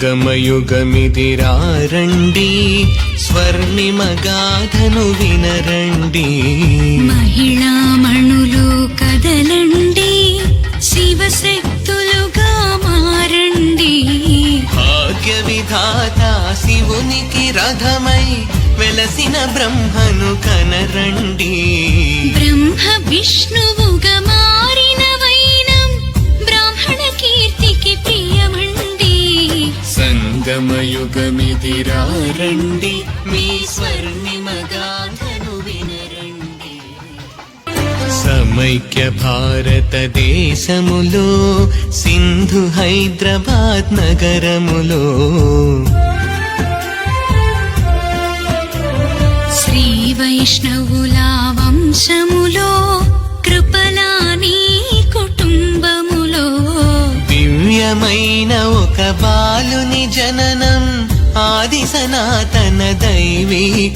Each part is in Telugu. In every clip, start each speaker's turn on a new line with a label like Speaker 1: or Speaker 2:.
Speaker 1: సంగమయుగమిదిరారండి స్వర్ణిమగాథను వినరండి.
Speaker 2: మహిళా మణులు కదలండి. శివశక్తులుగా మారండి.
Speaker 1: భాగ్య విధాత శివునికి రథమై వెలసిన బ్రహ్మను కనరండి.
Speaker 2: బ్రహ్మ విష్ణువుగా మారిన
Speaker 1: సంగమయుగమిదిరారండి మీ స్వర్ణిమగాథను వినరండి. సమైక్య భారతదేశములో సింధు హైదరాబాద్ నగరములో.
Speaker 2: శ్రీ వైష్ణవుల వంశములో కృపలాని కుటుంబములో.
Speaker 1: దివ్యమైన ఒక బాలుని జననం ఆది సనాతన దైవీ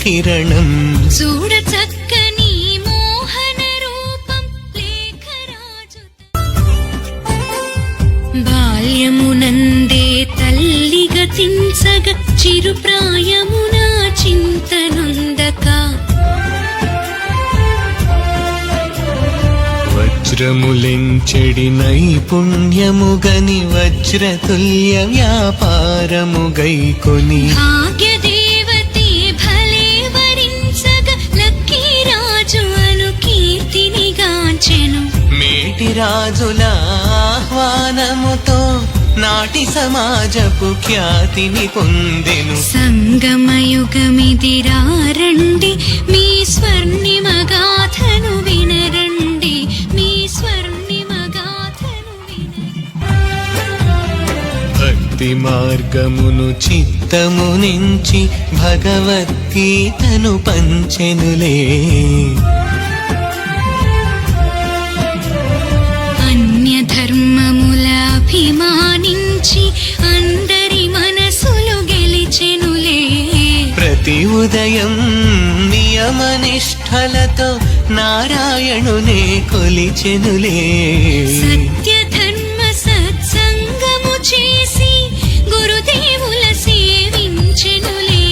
Speaker 1: వజ్రములెంచెడి నైపుణ్యముగని వజ్రతుల్య వ్యాపారము గైకొని
Speaker 2: భాగ్యదేవతే భలే వరించగ లక్కీరాజు అను కీర్తిని గాంచెను
Speaker 1: మేటి రాజుల ఆహ్వానముతో నాటి సమాజపు ఖ్యాతిని పొందెను.
Speaker 2: సంగమయుగమిదిరా రండి మీ స్వర్ణిమ గాథను వినరండి
Speaker 1: భక్తి మార్గమును చిత్తము నుంచి భగవద్గీతను పంచెనులే.
Speaker 2: అన్య ధర్మముల అభిమానించి అందరి మనసులు గెలిచెనులే.
Speaker 1: ప్రతి ఉదయం నియమనిష్టలతో నారాయణునే కొలిచెనులే.
Speaker 2: సత్య గురుదేవుల సేవించెనులే.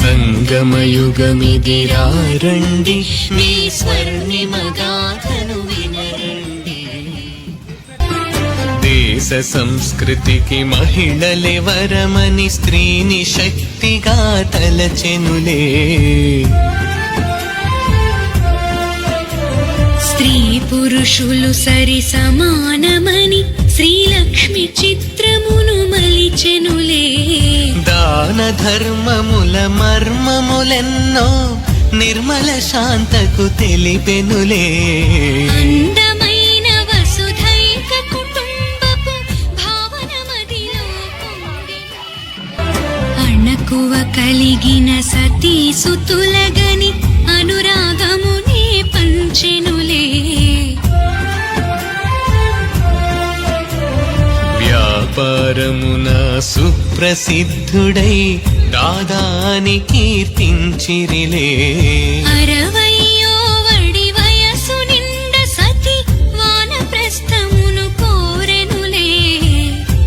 Speaker 1: సంగమయుగమిదిరా రండి మీ స్వర్ణిమ గాథను వినరండి. దేశ సంస్కృతికి మహిళలే వరమని స్త్రీని శక్తిగా తలచెనులే.
Speaker 2: స్త్రీ పురుషులు సరి సమానమని శ్రీలక్ష్మి చిత్రమును మలిచెనులే
Speaker 1: దాన ధర్మముల మర్మములెన్నో నిర్మల శాంతకు తెలిపెనులే
Speaker 2: అందమైన వసుధైక కుటుంబపు భావన మదిలో పొందెను. అణకువ కలిగిన సతీ సుతులగని
Speaker 1: సుప్రసిద్ధుడై దాదాని కీర్తించిరిలే.
Speaker 2: అరవయ్యో వడి వయసు నిండ సతి వానప్రస్థమును కోరెనులే.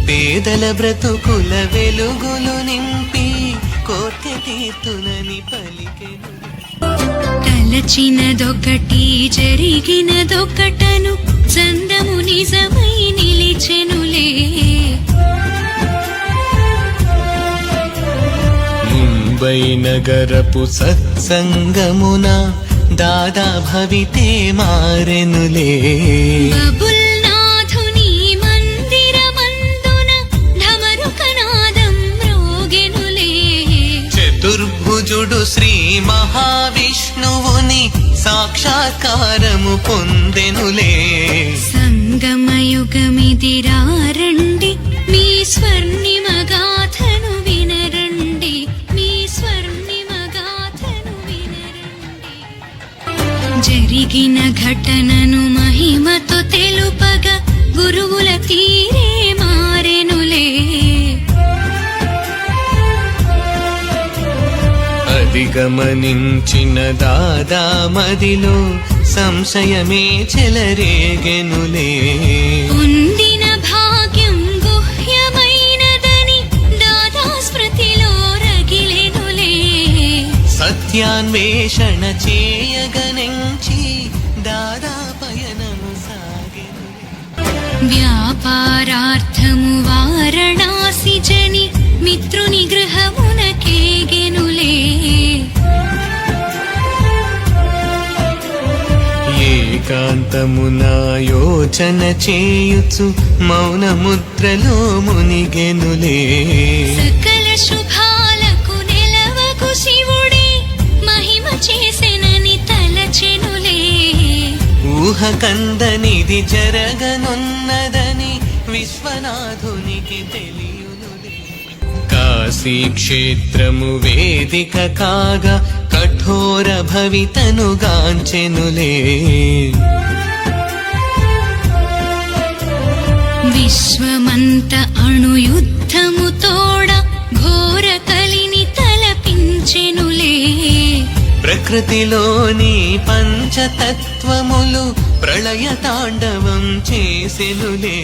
Speaker 1: పేదల బ్రతుకుల వెలుగులు నింపి కోర్కె తీర్తునని పలికెను.
Speaker 2: తలచినదొకటి జరిగినదొకటను చందము
Speaker 1: నగరపు సత్సంగమున దాదా భవితే మారెనులే. చతుర్భుజుడు శ్రీ మహావిష్ణువుని సాక్షాత్కారము పొందెనులే.
Speaker 2: సంగమయుగమిదిరా రండి మీ స్వర్ణిమ జరిగిన ఘటనను మహిమతో తెలుపగా గురువుల తీరే మారెనులే.
Speaker 1: అధిగమనించిన దాదా మదిలో సంశయమే చెలరేగెనులే.
Speaker 2: పొందిన భాగ్యం గుహ్యమైనదని
Speaker 1: దాదా స్మృతిలో రగిలెనులే. సత్యాన్వేషణ చే
Speaker 2: వ్యాపారార్థము వారణాసి జని మిత్రుని గృహమునకేగెనులే
Speaker 1: ఏకాంతమున యోచన చేయుచు మౌనముద్రలో మునిగెనులే. కందనిది జరగనున్నదని విశ్వనాథునికి తెలియునులే. కాశీ క్షేత్రము వేదిక కాగా కఠోర భవితను గాంచెనులే.
Speaker 2: విశ్వమంత అణుయుద్ధము తోడ ఘోర కలిని తలపించెనులే.
Speaker 1: ప్రకృతిలోని పంచతత్వములు ప్రళయ తాండవం చేసెనులే.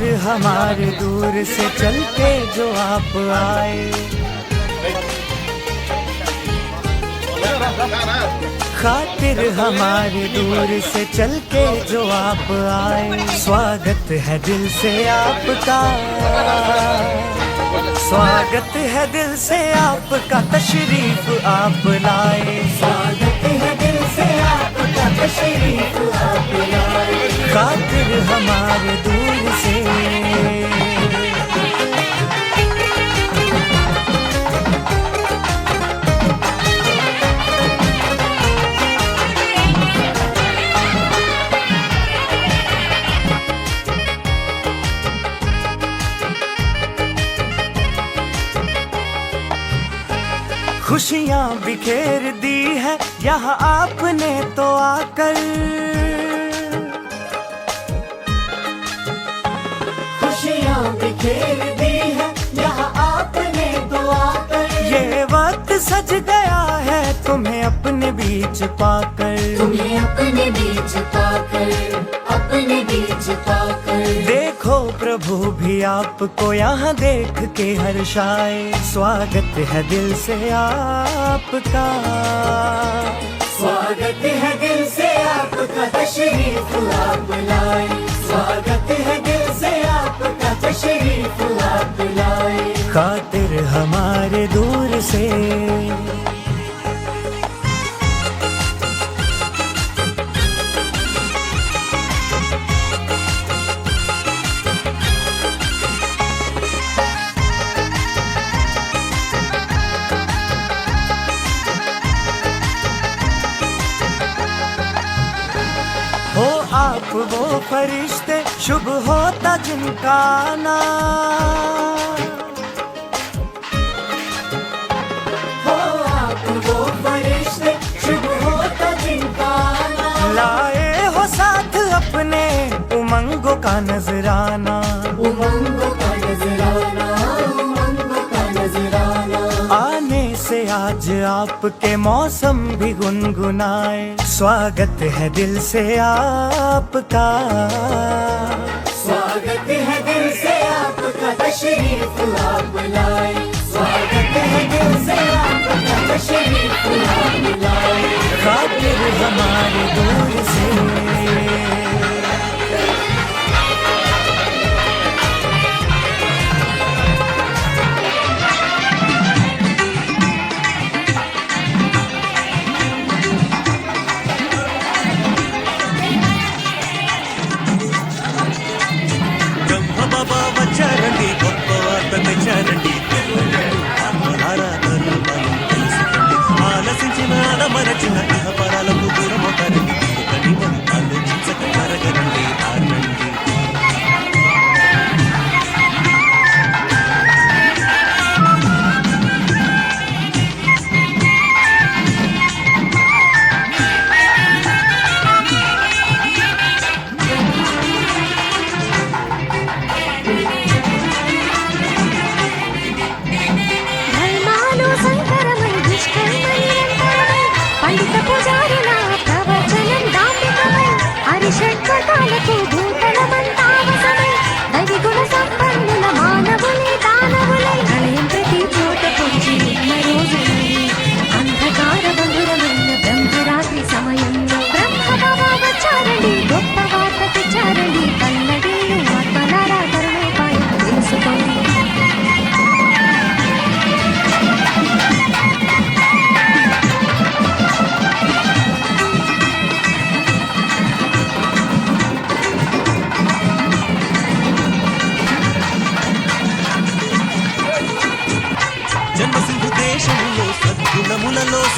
Speaker 3: खातिर हमारे दूर से चल के जो आप आए। खातिर हमारे दूर से चल के जो आप आए। स्वागत है दिल से आपका। स्वागत है दिल से आपका, तशरीफ़ आप लाए। स्वागत है कातिल हमारे दूर से। खुशियाँ बिखेर दी यहाँ आपने तो आकर खुशियाँ बिखेर दी है। यहाँ आपने तो आकर ये वक्त सज गया है तुम्हें अपने बीच पाकर।
Speaker 4: तुम्हें अपने बीच पाकर अपने बीच पाकर।
Speaker 3: प्रभु भी आपको यहाँ देख के हर्षाए स्वागत है दिल से आपका।
Speaker 4: स्वागत है दिल से आपका तशरीफ़ आप लाए। स्वागत है दिल से आपका तशरीफ़ आप लाए।
Speaker 3: खातिर हमारे दूर से आप वो फरिश्ते शुभ होता जिनका नाम। आपके मौसम भी गुनगुनाए। स्वागत है दिल से आपका।
Speaker 4: स्वागत है दिल से आपका तशरीफ़ आप लाए। स्वागत है दिल से आपका तशरीफ़ आप लाए।
Speaker 3: खातिर हमारे दूर से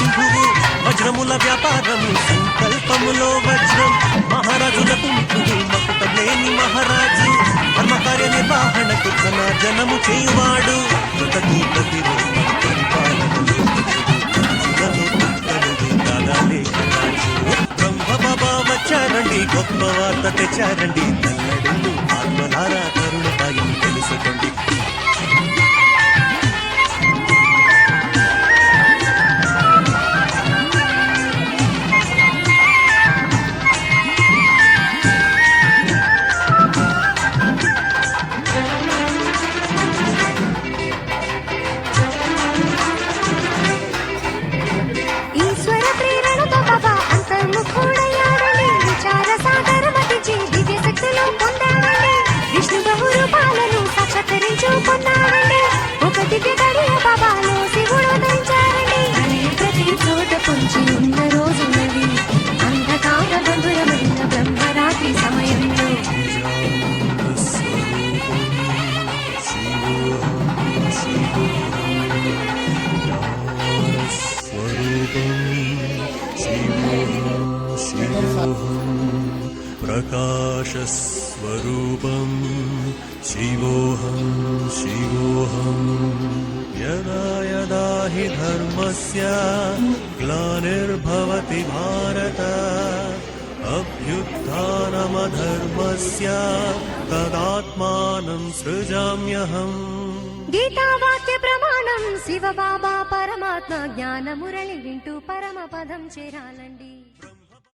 Speaker 5: సద్గుణములలో వజ్రముల వ్యాపారము సంకల్పములో వజ్రం. మహారాజుల కుంకుడు మకుట లేని మహారాజు. ధర్మకార్య నిర్వహణకు ధన జనము చేయువాడు కృతకు బ్రహ్మ బాబా వచ్చారండి గొప్ప వార్త తెచ్చారండి. శివోహం శివోహం యదా యదా హి ధర్మస్య గ్లానిర్భవతి భారత అభ్యుత్థానమధర్మస్య తదాత్మానం సృజామ్యహం
Speaker 6: గీతావాక్య ప్రమాణం శివ బాబా పరమాత్మ జ్ఞాన మురళి వింటూ పరమ పదం చేరాలండి